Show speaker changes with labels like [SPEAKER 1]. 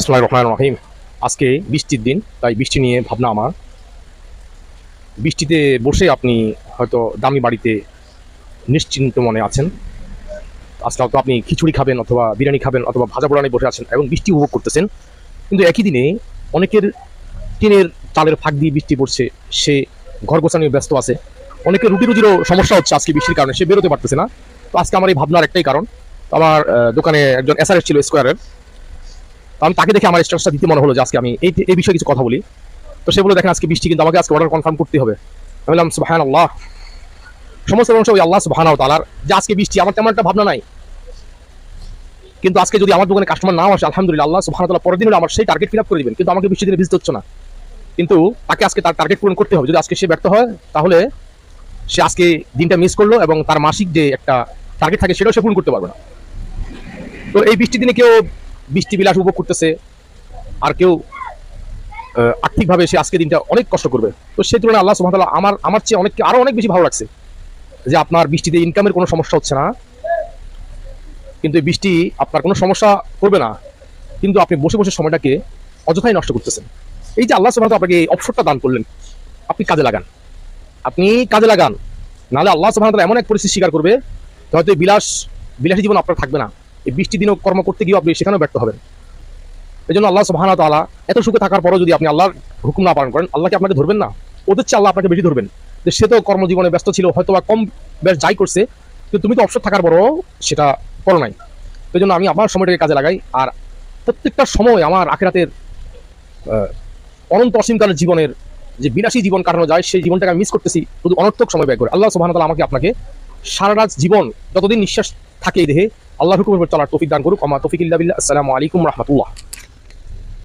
[SPEAKER 1] ইসলাম রহমান রহিম, আজকে বৃষ্টির দিন, তাই বৃষ্টি নিয়ে ভাবনা আমার। বৃষ্টিতে বসে আপনি হয়তো দামি বাড়িতে নিশ্চিন্ত মনে আছেন। আজকে হয়তো আপনি খিচুড়ি খাবেন অথবা বিরিয়ানি খাবেন অথবা ভাজা পোড়ানি বসে আছেন এবং বৃষ্টি উপভোগ করতেছেন। কিন্তু একই দিনে অনেকের টিনের চালের ফাঁক দিয়ে বৃষ্টি পড়ছে, সে ঘর গোছানো ব্যস্ত আছে। অনেকের রুটি রুজিরও সমস্যা হচ্ছে আজকে বৃষ্টির কারণে, সে বেরোতে পারতেছে না। তো আজকে আমার এই ভাবনার একটাই কারণ। আমার দোকানে একজন এসআরএস ছিল স্কোয়ারের আমি তাকে দেখে আমার স্ট্যাটাসটা দিতে মনে হলো যে আজকে আমি এই এই বিষয়ে কিছু কথা বলি। তো সে বলে দেখেন, আজকে বৃষ্টি, কিন্তু আমাকে আজকে অর্ডার কনফার্ম করতে হবে। আমি বললাম সুবাহান আল্লাহ সমস্ত অংশ ওই আল্লাহ সুবাহান তালার যে আজকে বৃষ্টি, আমার তেমন একটা ভাবনা নাই। কিন্তু আজকে যদি আমার দোকানে কাস্টমার নাও আসে, আলহামদুলিল্লাহ, আল্লাহ সুবাহান তালা পরের দিন আমার সেই টার্গেট ফিল আপ করে দিবেন। কিন্তু আমাকে বৃষ্টি দিনে ভিজতে হচ্ছে না। কিন্তু তাকে আজকে তার টার্গেট পূরণ করতে হবে। যদি আজকে সে ব্যর্থ হয়, তাহলে সে আজকে দিনটা মিস করল এবং তার মাসিক যে একটা টার্গেট থাকে, সেটাও সে পূরণ করতে পারবে না। তো এই বৃষ্টির দিনে কেউ বৃষ্টি বিলাস উপভোগ করতেছে, আর কেউ আর্থিকভাবে সে আজকে দিনটা অনেক কষ্ট করবে। তো সেই তুলনায় আল্লাহ ওয়া আমার আমার চেয়ে অনেক আরও অনেক বেশি ভালো লাগছে যে আপনার বৃষ্টিতে ইনকামের কোনো সমস্যা হচ্ছে না। কিন্তু এই বৃষ্টি আপনার কোনো সমস্যা করবে না। কিন্তু আপনি বসে বসে সময়টাকে অযথাই নষ্ট করতেছেন। এই যে আল্লাহ সুবহানাহু আপনাকে এই অবসরটা দান করলেন, আপনি কাজে লাগান। আপনি কাজে লাগান। নাহলে আল্লাহ ওয়া এমন এক পরিস্থিতি স্বীকার করবে হয়তো বিলাস, বিলাসী জীবন আপনার থাকবে না। এই বৃষ্টি দিনও কর্ম করতে গিয়ে আপনি সেখানেও ব্যর্থ হবেন। এই জন্য আল্লাহ সুবহানাহু ওয়া তাআলা এত সুখে থাকার পরও যদি আপনি আল্লাহর হুকুম না পালন করেন, আল্লাহকে আপনাকে ধরবেন না। ওদের চেয়ে আল্লাহ আপনাকে বেশি ধরবেন। যে সে তো কর্মজীবনে ব্যস্ত ছিল হয়তো বা কম বেশ যাই করছে, কিন্তু তুমি তো অবসর থাকার পরও সেটা করো নাই। এই জন্য আমি আমার সময়টাকে কাজে লাগাই, আর প্রত্যেকটা সময় আমার আখেরাতের অনন্ত অসীমকালের জীবনের যে বিলাসী জীবন কাটানো যায়, সেই জীবনটাকে আমি মিস করতেছি, শুধু অনর্থক সময় ব্যয় করে। আল্লাহ ওয়া আমাকে আপনাকে সারা রাত জীবন যতদিন নিঃশ্বাস থাকে এই দেহে আল্লাহ হুকুমের উপর চলার তৌফিক দান করুক আমা তৌফিক ইল্লা বিল্লাহ আসসালামু আলাইকুম রহমতুল্লাহ